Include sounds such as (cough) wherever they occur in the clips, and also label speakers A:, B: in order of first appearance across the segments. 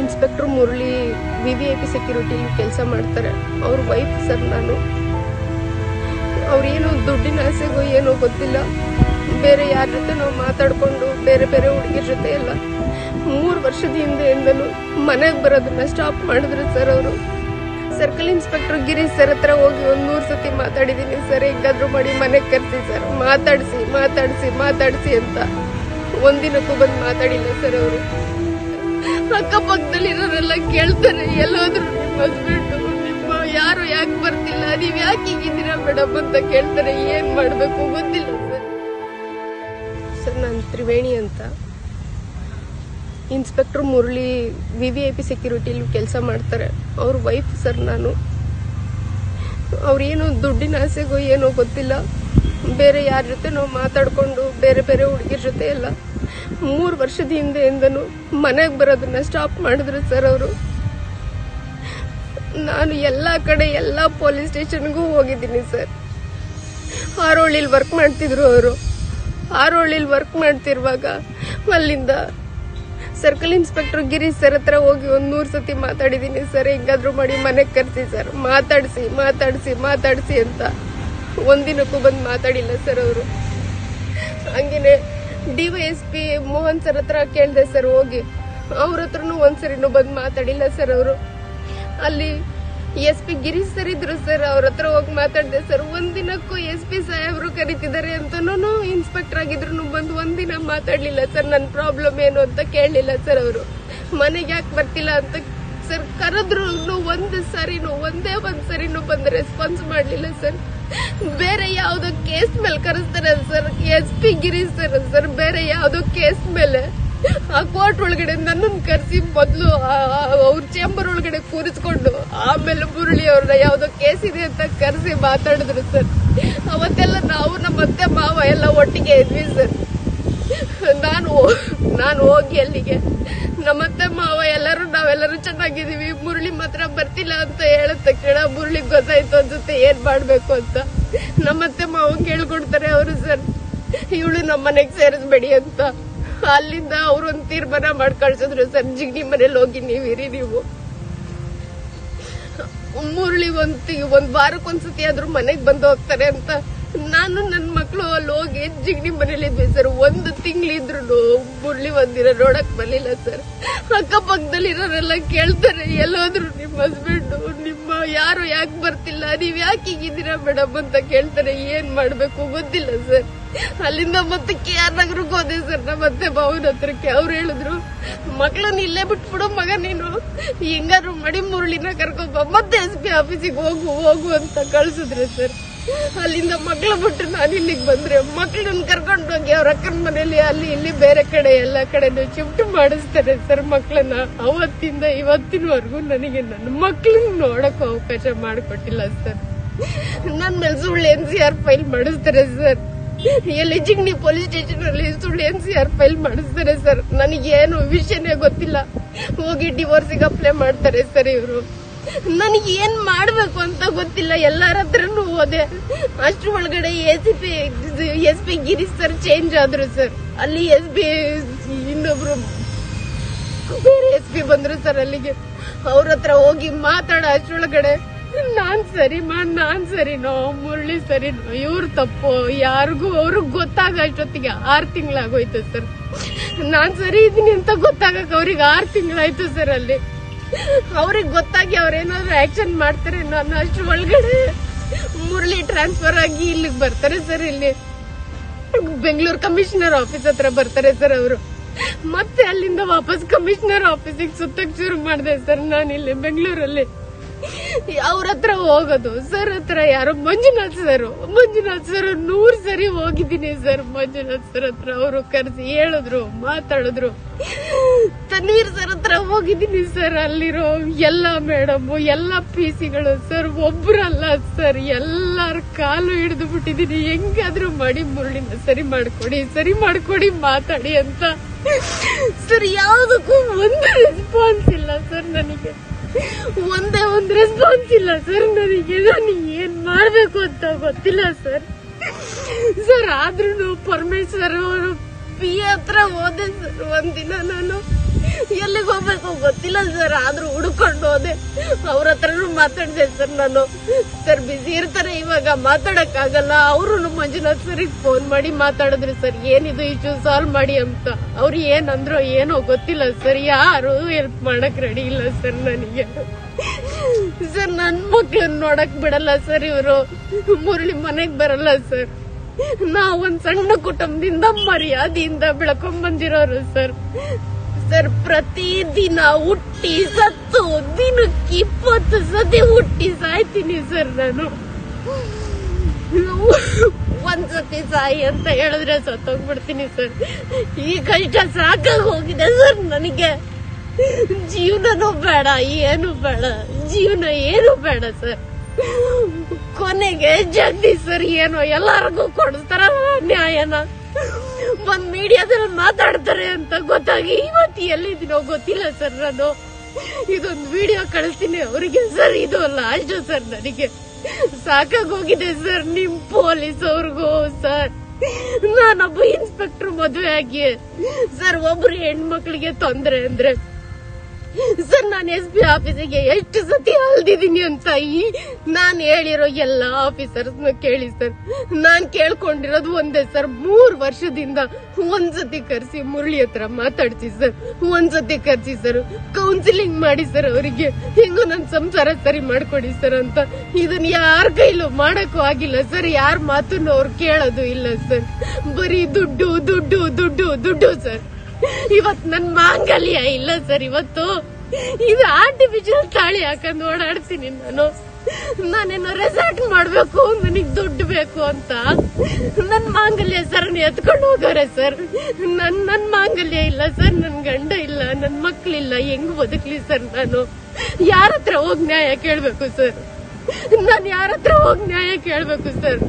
A: Inspector Murali V V I P ಸೆಕ್ಯೂರಿಟಿಲಿ ಕೆಲಸ ಮಾಡ್ತಾರೆ. ಅವ್ರ ವೈಫ್ ಸರ್ ನಾನು. ಅವ್ರೇನು ದುಡ್ಡಿನ ಆಸೆಗೋ ಏನೋ ಗೊತ್ತಿಲ್ಲ. ಬೇರೆ ಯಾರ ಜೊತೆ ನಾವು ಮಾತಾಡಿಕೊಂಡು ಬೇರೆ ಬೇರೆ ಹುಡುಗಿರ ಜೊತೆ ಎಲ್ಲ ಮೂರು ವರ್ಷದ ಹಿಂದೆಯಿಂದಲೂ ಮನೆಗೆ ಬರೋದನ್ನ ಸ್ಟಾಪ್ ಮಾಡಿದ್ರು ಸರ್ ಅವರು. ಸರ್ಕಲ್ ಇನ್ಸ್ಪೆಕ್ಟರ್ ಗಿರೀಶ್ ಸರ್ ಹತ್ರ ಹೋಗಿ ಒಂದು ನೂರು ಸತಿ ಮಾತಾಡಿದ್ದೀನಿ ಸರ್ ಹೆಂಗಾದ್ರೂ ಮಾಡಿ ಮನೆಗೆ ಕರೆಸಿ ಸರ್ ಮಾತಾಡಿಸಿ ಮಾತಾಡಿಸಿ ಮಾತಾಡಿಸಿ ಅಂತ. ಒಂದಿನಕ್ಕೂ ಬಂದು ಮಾತಾಡಿಲ್ಲ ಸರ್ ಅವರು. ಅಕ್ಕಪಕ್ಕದಲ್ಲಿರೋರೆಲ್ಲ ಕೇಳ್ತಾರೆ, ಎಲ್ಲೋದ್ರು ನಿಮ್ಮ ಹಸ್ಬೆಂಡು ನಿಮ್ಮ ಯಾರು ಯಾಕೆ ಬರ್ತಿಲ್ಲ? ನೀವ್ ಯಾಕೆ ಹೀಗಿದ್ದೀರಾ ಮೇಡಮ್ ಅಂತ ಕೇಳ್ತಾರೆ, ಏನ್ ಮಾಡ್ಬೇಕು? ಗೊತ್ತಿಲ್ಲ ಸರ್. ನಾನು ತ್ರಿವೇಣಿ ಅಂತ. Inspector Murali V V I P ಸೆಕ್ಯೂರಿಟಿಲಿ ಕೆಲಸ ಮಾಡ್ತಾರೆ. ಅವ್ರ ವೈಫ್ ಸರ್ ನಾನು. ಅವ್ರೇನು ದುಡ್ಡಿನ ಆಸೆಗೋ ಏನೋ ಗೊತ್ತಿಲ್ಲ. ಬೇರೆ ಯಾರ ಜೊತೆ ನಾವು ಮಾತಾಡ್ಕೊಂಡು ಬೇರೆ ಬೇರೆ ಹುಡುಗಿರ ಜೊತೆ ಎಲ್ಲ ಮೂರು ವರ್ಷದ ಹಿಂದೆಯಿಂದನು ಮನೆಗೆ ಬರೋದನ್ನ ಸ್ಟಾಪ್ ಮಾಡಿದ್ರು ಸರ್ ಅವರು. ನಾನು ಎಲ್ಲ ಕಡೆ ಎಲ್ಲ ಪೊಲೀಸ್ ಸ್ಟೇಷನ್ಗೂ ಹೋಗಿದ್ದೀನಿ ಸರ್ ಹಾರೋಳಿಲಿ ವರ್ಕ್ ಮಾಡ್ತಿದ್ರು ಅವರು. ಹಾರೋಳಿಲಿ ವರ್ಕ್ ಮಾಡ್ತಿರುವಾಗ ಅಲ್ಲಿಂದ ಸರ್ಕಲ್ ಇನ್ಸ್ಪೆಕ್ಟರ್ ಗಿರೀಶ್ ಸರ್ ಹತ್ರ ಹೋಗಿ ಒಂದು ನೂರ್ ಸತಿ ಮಾತಾಡಿದ್ದೀನಿ ಸರ್ ಹೆಂಗಾದ್ರೂ ಮಾಡಿ ಮನೆಗೆ ಕರೆಸಿ ಸರ್ ಮಾತಾಡಿಸಿ ಮಾತಾಡಿಸಿ ಮಾತಾಡಿಸಿ ಅಂತ ಒಂದಿನಕ್ಕೂ ಬಂದು ಮಾತಾಡಿಲ್ಲ ಸರ್ ಅವರು. ಹಂಗೇನೆ D Y S P Mohan sir ಹತ್ರ ಕೇಳಿದೆ ಸರ್, ಹೋಗಿ. ಅವ್ರ ಹತ್ರನೂ ಒಂದ್ಸರಿನೂ ಬಂದು ಮಾತಾಡಿಲ್ಲ ಸರ್ ಅವರು. ಅಲ್ಲಿ ಎಸ್ ಪಿ ಗಿರೀಶ್ ಸರ್ ಇದ್ರು ಸರ್, ಅವ್ರ ಹತ್ರ ಹೋಗಿ ಮಾತಾಡಿದೆ ಸರ್, ಒಂದಿನಕ್ಕೂ ಎಸ್ ಪಿ ಸಾಹೇಬ್ರು ಕರಿತಿದ್ದಾರೆ ಅಂತನೂ ಇನ್ಸ್ಪೆಕ್ಟರ್ ಆಗಿದ್ರು ಬಂದು ಒಂದಿನ ಮಾತಾಡ್ಲಿಲ್ಲ ಸರ್ ನನ್ನ ಪ್ರಾಬ್ಲಮ್ ಏನು ಅಂತ ಕೇಳಲಿಲ್ಲ ಸರ್ ಅವರು. ಮನೆಗೆ ಯಾಕೆ ಬರ್ತಿಲ್ಲ ಅಂತ ಸರ್ ಕರೆದ್ರು ಒಂದು ಸರಿನೂ, ಒಂದೇ ಒಂದ್ ಸರಿನೂ ಬಂದು ರೆಸ್ಪಾನ್ಸ್ ಮಾಡ್ಲಿಲ್ಲ ಸರ್. ಬೇರೆ ಯಾವ್ದೋ ಕೇಸ್ ಮೇಲೆ ಕರೆಸ್ತಾರೆ sir, S P Girish sir sir ಬೇರೆ ಯಾವ್ದೋ ಕೇಸ್ ಮೇಲೆ. ಆ ಕೋರ್ಟ್ ಒಳಗಡೆ ನನ್ನನ್ನು ಕರೆಸಿ ಮೊದಲು ಅವ್ರ ಚೇಂಬರ್ ಒಳಗಡೆ ಕೂರಿಸ್ಕೊಂಡು ಆಮೇಲೆ ಮುರಳಿ ಅವ್ರನ್ನ ಯಾವ್ದೋ ಕೇಸ್ ಇದೆ ಅಂತ ಕರೆಸಿ ಮಾತಾಡಿದ್ರು ಸರ್. ಅವತ್ತೆಲ್ಲ ನಾವು ನಮ್ಮ ಅತ್ತೆ ಮಾವ ಎಲ್ಲ ಒಟ್ಟಿಗೆ ಇದ್ವಿ ಸರ್. ನಾನು ನಾನು ಹೋಗಿ ಅಲ್ಲಿಗೆ. ನಮ್ಮತ್ತೆ ಮಾವ ಎಲ್ಲರೂ ನಾವೆಲ್ಲರೂ ಚೆನ್ನಾಗಿದ್ದೀವಿ, ಮುರಳಿ ಮಾತ್ರ ಬರ್ತಿಲ್ಲ ಅಂತ ಹೇಳಿದ ತಕ್ಷಣ ಮುರಳಿಗ್ ಗೊತ್ತಾಯ್ತು ಅನ್ಸುತ್ತೆ ಏನ್ ಮಾಡ್ಬೇಕು ಅಂತ. ನಮ್ಮತ್ತೆ ಮಾವ ಕೇಳ್ಕೊಡ್ತಾರೆ ಅವರು ಸರ್, ಇವಳು ನಮ್ಮ ಮನೆಗ್ ಸೇರಿಸ್ಬೇಡಿ ಅಂತ. ಅಲ್ಲಿಂದ ಅವ್ರು ಒಂದ್ ತೀರ್ಮಾನ ಮಾಡಿ ಕಳ್ಸಿದ್ರು ಸರ್ ಜಿಗ್ನಿ ಮನೇಲಿ ಹೋಗಿ ನೀವಿರಿ ನೀವು. ಮುರಳಿ ಒಂದ್ ಒಂದ್ ವಾರಕ್ಕೊಂದ್ಸತಿ ಆದ್ರೂ ಮನೆಗ್ ಬಂದು ಹೋಗ್ತಾರೆ ಅಂತ. ನಾನು ನನ್ನ ಮಕ್ಕಳು ಅಲ್ಲಿ ಹೋಗಿ ಜಿಗ್ನಿ ಮನೇಲಿ ಇದ್ವಿ ಸರ್. ಒಂದು ತಿಂಗಳಿದ್ರು ಬುರ್ಲಿ ಒಂದಿನ ನೋಡಕ್ ಬರ್ಲಿಲ್ಲ ಸರ್. ಅಕ್ಕಪಕ್ಕದಲ್ಲಿರೋರೆಲ್ಲ ಕೇಳ್ತಾರೆ, ಎಲ್ಲೋದ್ರು ನಿಮ್ಮ ಹಸ್ಬೆಂಡು ನಿಮ್ಮ ಯಾರು ಯಾಕೆ ಬರ್ತಿಲ್ಲ, ನೀವ್ ಯಾಕೆ ಹೀಗಿದ್ದೀರಾ ಮೇಡಮ್ ಅಂತ ಕೇಳ್ತಾರೆ, ಏನ್ ಮಾಡ್ಬೇಕು ಗೊತ್ತಿಲ್ಲ ಸರ್. ಅಲ್ಲಿಂದ ಮತ್ತೆ ಕೆ ಆರ್ ನಗರಕ್ಕೆ ಹೋದೆ ಸರ್, ನಮ್ಮ ಮತ್ತೆ ಭಾವನ ಹತ್ರಕ್ಕೆ. ಅವ್ರು ಹೇಳಿದ್ರು, ಮಕ್ಳನ್ನ ಇಲ್ಲೇ ಬಿಟ್ಬಿಡು ಮಗ ನೀನು. ಹೆಂಗಾರು ಮಡಿ ಮುರುಳಿನ ಕರ್ಕೊಂಬ ಮತ್ತೆ ಎಸ್ ಪಿ ಆಫೀಸಿಗೆ ಹೋಗು ಹೋಗು ಅಂತ ಕಳ್ಸಿದ್ರೆ ಸರ್. ಅಲ್ಲಿಂದ ಮಕ್ಳ ಬಿಟ್ಟು ನಾನು ಇಲ್ಲಿಗೆ ಬಂದ್ರೆ ಮಕ್ಳನ್ನ ಕರ್ಕೊಂಡು ಹೋಗಿ ಅವ್ರ ಅಕ್ಕನ ಮನೇಲಿ ಅಲ್ಲಿ, ಇಲ್ಲಿ ಬೇರೆ ಕಡೆ ಎಲ್ಲ ಕಡೆನೂ ಶಿಫ್ಟ್ ಮಾಡಿಸ್ತಾರೆ ಸರ್ ಮಕ್ಳನ್ನ ಅವತ್ತಿಂದ ಇವತ್ತಿನವರೆಗೂ ನನಗೆ ನನ್ನ ಮಕ್ಳನ್ನ ನೋಡಕ್ ಅವಕಾಶ ಮಾಡಿಕೊಟ್ಟಿಲ್ಲ ಸರ್. ನನ್ನ ಮೇಲೆ ಸುಳ್ಳು ಎನ್ ಸಿ ಆರ್ ಫೈಲ್ ಮಾಡಿಸ್ತಾರೆ ಸರ್. ಎಲ್ಲಿ ಜಿಗ್ನಿ ಪೊಲೀಸ್ ಸ್ಟೇಷನ್ ಅಲ್ಲಿ ಸುಳ್ಳು ಎನ್ ಸಿ ಆರ್ ಫೈಲ್ ಮಾಡಿಸ್ತಾರೆ ಸರ್. ನನಗೇನು ವಿಷಯನೇ ಗೊತ್ತಿಲ್ಲ. ಹೋಗಿ ಡಿವೋರ್ಸಿಗೆ ಅಪ್ಲೈ ಮಾಡ್ತಾರೆ ಸರ್ ಇವರು. ನನಗೆ ಏನ್ ಮಾಡ್ಬೇಕು ಅಂತ ಗೊತ್ತಿಲ್ಲ, ಎಲ್ಲಾರ ಹತ್ರನು ಹೋದೆ. ಅಷ್ಟ್ರ ಒಳಗಡೆ S P S P Girish sir change ಆದ್ರು ಸರ್ ಅಲ್ಲಿ ಎಸ್ ಪಿ ಇನ್ನೊಬ್ರು ಬೇರೆ ಎಸ್ ಪಿ ಬಂದ್ರು ಸರ್ ಅಲ್ಲಿಗೆ. ಅವ್ರ ಹತ್ರ ಹೋಗಿ ಮಾತಾಡ ಅಷ್ಟ್ರೊಳಗಡೆ. ನಾನ್ ಸರಿಮಾ ನಾನ್ ಸರಿನೋ ಮುರಳಿ ಸರಿನೋ ಇವ್ರ ತಪ್ಪು, ಯಾರಿಗೂ ಅವ್ರಿಗೆ ಗೊತ್ತಾಗ ಅಷ್ಟೊತ್ತಿಗೆ ಆರ್ ತಿಂಗಳಾಗೋಯ್ತು ಸರ್ ನಾನ್ ಸರಿ ಇದೀನಿ ಅಂತ ಗೊತ್ತಾಗಕ್ ಅವ್ರಿಗೆ ಆರ್ ತಿಂಗಳಾಯ್ತು ಸರ್ ಅಲ್ಲಿ. ಅವ್ರಿಗೆ ಗೊತ್ತಾಗಿ ಅವ್ರೇನಾದ್ರು ಆಕ್ಷನ್ ಮಾಡ್ತಾರೆ ನಾನು ಅಷ್ಟು ಒಳಗಡೆ ಮುರಳಿ ಟ್ರಾನ್ಸ್ಫರ್ ಆಗಿ ಇಲ್ಲಿಗೆ ಬರ್ತಾರೆ ಸರ್ ಇಲ್ಲಿ. ಬೆಂಗಳೂರು ಕಮಿಷನರ್ ಆಫೀಸ್ ಹತ್ರ ಬರ್ತಾರೆ ಸರ್ ಅವರು. ಮತ್ತೆ ಅಲ್ಲಿಂದ ವಾಪಸ್ ಕಮಿಷನರ್ ಆಫೀಸಿಗೆ ಸುತ್ತಕ್ಕೆ ಶುರು ಮಾಡಿದೆ ಸರ್ ನಾನು ಇಲ್ಲಿ ಬೆಂಗಳೂರಲ್ಲಿ. ಅವ್ರ ಹತ್ರ ಹೋಗೋದು. ಸರ್ ಹತ್ರ ಯಾರೋ ಮಂಜುನಾಥ್ ಸರ್. ಮಂಜುನಾಥ್ ಸರ್ ನೂರ್ ಸರಿ ಹೋಗಿದ್ದೀನಿ ಸರ್. ಮಂಜುನಾಥ್ ಸರ್ ಹತ್ರ ಅವರು ಕರೆಸಿ ಹೇಳಿದ್ರು, ಮಾತಾಡಿದ್ರು. ತನ್ವೀರ್ ಸರ್ ಹತ್ರ ಹೋಗಿದ್ದೀನಿ ಸರ್. ಅಲ್ಲಿರೋ ಎಲ್ಲ ಮೇಡಮ್, ಎಲ್ಲ ಪಿ ಸಿಗಳು ಸರ್. ಒಬ್ರಲ್ಲ ಸರ್. ಎಲ್ಲಾರ ಕಾಲು ಹಿಡಿದು ಬಿಟ್ಟಿದ್ದೀನಿ. ಹೆಂಗಾದ್ರೂ ಮಾಡಿ ಮುರುಳಿನ ಸರಿ ಮಾಡ್ಕೊಡಿ ಸರಿ ಮಾಡ್ಕೊಡಿ, ಮಾತಾಡಿ ಅಂತ. ಸರ್, ಯಾವುದಕ್ಕೂ ಒಂದು ರೆಸ್ಪಾನ್ಸ್ ಇಲ್ಲ ಸರ್. ಇಲ್ಲ ಸರ್, ನನಗೆ ನಾನು ಏನ್ ಮಾಡ್ಬೇಕು ಅಂತ ಗೊತ್ತಿಲ್ಲ ಸರ್. ಸರ್ ಆದ್ರೂ ಪರಮೇಶ್ವರ್ ಅವರು ಪಿ ಹತ್ರ ಹೋದೆ ಸರ್, ಒಂದಿನ ನಾನು. ಎಲ್ಲಿಗೆ ಹೋಗ್ಬೇಕು ಗೊತ್ತಿಲ್ಲ ಸರ್, ಆದ್ರೂ ಹುಡ್ಕೊಂಡು ಹೋದೆ. ಅವ್ರ ಹತ್ರನು ಮಾತಾಡ್ದೆ ಸರ್ ನಾನು. ಸರ್ ಬಿಸಿ ಇರ್ತಾರೆ ಇವಾಗ ಮಾತಾಡಕ್ ಆಗಲ್ಲ ಅವರು ಮಂಜುನಾಥ್ ಸರ್ ಫೋನ್ ಮಾಡಿ ಮಾತಾಡಿದ್ರು ಸರ್, ಏನಿದು ಇಶ್ಯೂ ಸಾಲ್ವ್ ಮಾಡಿ ಅಂತ. ಅವ್ರು ಏನಂದ್ರು ಏನೋ ಗೊತ್ತಿಲ್ಲ ಸರ್, ಯಾರು ಹೆಲ್ಪ್ ಮಾಡಕ್ ರೆಡಿ ಇಲ್ಲ ಸರ್ ನನಗೆ. ಸರ್, ನನ್ ಮಕ್ಳನ್ನ ನೋಡಕ್ ಬಿಡಲ್ಲ ಸರ್ ಇವರು. ಮುರಳಿ ಮನೆಗ್ ಬರಲ್ಲ ಸರ್. ನಾವ್ ಒಂದ್ ಸಣ್ಣ ಕುಟುಂಬದಿಂದ ಮರ್ಯಾದೆಯಿಂದ ಬೆಳ್ಕೊಂಡ್ ಬಂದಿರೋರು ಸರ್. ಸರ್, ಪ್ರತಿದಿನ ಹುಟ್ಟಿ ಸತ್ತು, ದಿನಕ್ಕೆ ಇಪ್ಪತ್ತು ಸತಿ ಹುಟ್ಟಿ ಸಾಯ್ತೀನಿ ಸರ್ ನಾನು. ಒಂದ್ಸತಿ ಸಾಯಿ ಅಂತ ಹೇಳಿದ್ರೆ ಸತ್ತೋಗ್ಬಿಡ್ತೀನಿ ಸರ್. ಈ ಕಷ್ಟ ಸಾಕಾಗಿ ಹೋಗಿದೆ ಸರ್ ನನಗೆ. ಜೀವನನೂ ಬೇಡ, ಏನು ಬೇಡ. ಜೀವನ ಏನು ಬೇಡ ಸರ್. ಕೊನೆಗೆ ಜಗದೀಶ್ ಸರ್ ಏನೋ ಎಲ್ಲಾರ್ಗೂ ಕೊಡಿಸ್ತಾರ ನ್ಯಾಯನ. ಒಂದ್ ಮೀಡಿಯಾದಲ್ಲಿ ಮಾತಾಡ್ತಾರೆ ಅಂತ ಗೊತ್ತಾಗಿ ಇವತ್ತು ಎಲ್ಲಿದ್ದೀನೋ ಗೊತ್ತಿಲ್ಲ ಸರ್ ನಾನು. ಇದೊಂದು ವಿಡಿಯೋ ಕಳಿಸ್ತೀನಿ ಅವರಿಗೆ ಸರ್, ಇದು ಲಾಸ್ಟ್ ಸರ್ ನನಗೆ. ಸಾಕಾಗೋಗಿದೆ ಸರ್ ನಿಮ್ ಪೊಲೀಸ್ ಅವ್ರಿಗೂ, ಸರ್. ನಾನೊಬ್ಬ ಇನ್ಸ್ಪೆಕ್ಟರ್ ಮದುವೆ ಆಗಿ, ಸರ್ ಒಬ್ರು ಹೆಣ್ಮಕ್ಳಿಗೆ ತೊಂದರೆ ಅಂದ್ರೆ ಸರ್, ನಾನು ಎಸ್ ಬಿ ಆಫೀಸಿಗೆ ಎಷ್ಟು ಸತಿ ಅಲ್ದಿದ್ದೀನಿ ಅಂತ ಈ ನಾನು ಹೇಳಿರೋ ಎಲ್ಲಾ ಆಫೀಸರ್ಸ್ ಕೇಳಿ ಸರ್. ನಾನು ಕೇಳ್ಕೊಂಡಿರೋದು ಒಂದೇ ಸರ್, ಮೂರು ವರ್ಷದಿಂದ ಒಂದ್ಸತಿ ಕರೆಸಿ ಮುರಳಿ ಹತ್ರ ಮಾತಾಡ್ಸಿ ಸರ್. ಒಂದ್ಸತಿ ಕರೆಸಿ ಸರ್ ಕೌನ್ಸಿಲಿಂಗ್ ಮಾಡಿ ಸರ್ ಅವರಿಗೆ. ಹೆಂಗೋ ನನ್ನ ಸಂಸಾರ ಸರಿ ಮಾಡ್ಕೊಡಿ ಸರ್ ಅಂತ. ಇದನ್ನ ಯಾರ ಕೈಲೂ ಮಾಡಕ್ಕೂ ಆಗಿಲ್ಲ ಸರ್, ಯಾರ ಮಾತನ್ನು ಅವ್ರು ಕೇಳೋದು ಇಲ್ಲ ಸರ್. ಬರೀ ದುಡ್ಡು ದುಡ್ಡು ದುಡ್ಡು ದುಡ್ಡು ಸರ್. ಇವತ್ ನನ್ ಮಾಂಗಲ್ಯ ಇಲ್ಲ ಸರ್, ಇವತ್ತು ಇದು ಆರ್ಟಿಫಿಷಿಯಲ್ ತಾಳಿ ಹಾಕೊಂಡು ಓಡಾಡ್ತೀನಿ ನಾನು. ನಾನೇನೋ ರೆಸಾರ್ಟ್ ಮಾಡ್ಬೇಕು, ನನಗ್ ದುಡ್ಡು ಬೇಕು ಅಂತ. ನನ್ ಮಾಂಗಲ್ಯ ಸರ್ ಎತ್ಕೊಂಡು ಹೋಗೋರೆ ಸರ್. ನನ್ ನನ್ ಮಾಂಗಲ್ಯ ಇಲ್ಲ ಸರ್, ನನ್ ಗಂಡ ಇಲ್ಲ, ನನ್ ಮಕ್ಳಿಲ್ಲ, ಹೆಂಗ್ ಬದುಕ್ಲಿ ಸರ್ ನಾನು? ಯಾರ ಹತ್ರ ಹೋಗ್ ನ್ಯಾಯ ಕೇಳ್ಬೇಕು ಸರ್? ನಾನ್ ಯಾರ ಹತ್ರ ಹೋಗಿ ನ್ಯಾಯ ಕೇಳ್ಬೇಕು, ಸರ್?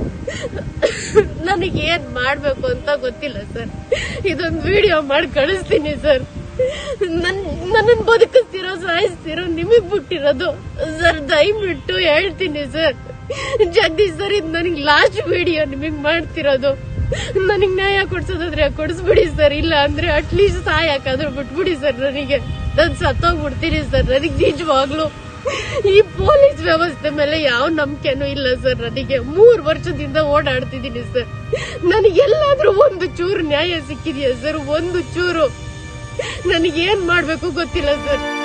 A: ನನಗೆ ಏನ್ ಮಾಡ್ಬೇಕು ಅಂತ ಗೊತ್ತಿಲ್ಲ, ಸರ್. ಇದೊಂದು ವಿಡಿಯೋ ಮಾಡಿ ಕಳಿಸ್ತೀನಿ, ಸರ್. ನನ್ ನನ್ನ ಬದುಕಿಸ್ತಿರೋ, ಸಾಯಿಸ್ತಿರೋ, ನಿಮಗ್ ಬಿಟ್ಟಿರೋದು, ಸರ್, ದಯವಿಟ್ಟು ಹೇಳ್ತೀನಿ, ಸರ್. ಜಗದೀಶ್ ಸರ್, ಇದು ನನಗೆ ಲಾಸ್ಟ್ ವಿಡಿಯೋ ನಿಮಗ್ ಮಾಡ್ತಿರೋದು. ನನಗ್ ನ್ಯಾಯ ಕೊಡ್ಸೋದಾದ್ರೆ ಕೊಡಿಸ್ಬಿಡಿ, ಸರ್. ಇಲ್ಲ ಅಂದ್ರೆ ಅಟ್ಲೀಸ್ಟ್ ಸಾಯಕಾದ್ರೂ ಬಿಟ್ಬಿಡಿ, ಸರ್, ನನಗೆ. ನಾನು ಸತ್ತೋಗ್ಬಿಡ್ತೀನಿ, ಸರ್. ನನಗೆ ನಿಜವಾಗ್ಲು (laughs) ಈ ಪೊಲೀಸ್ ವ್ಯವಸ್ಥೆ ಮೇಲೆ ಯಾವ ನಂಬಿಕೆನೂ ಇಲ್ಲ ಸರ್ ನನಗೆ ಮೂರ್ ವರ್ಷದಿಂದ ಓಡಾಡ್ತಿದ್ದೀನಿ ಸರ್ ನನಗೆ ಎಲ್ಲಾದ್ರೂ ಒಂದು ಚೂರು ನ್ಯಾಯ ಸಿಕ್ಕಿದೆಯಾ ಸರ್ ಒಂದು ಚೂರು. ನನಗೇನ್ ಮಾಡ್ಬೇಕು ಗೊತ್ತಿಲ್ಲ ಸರ್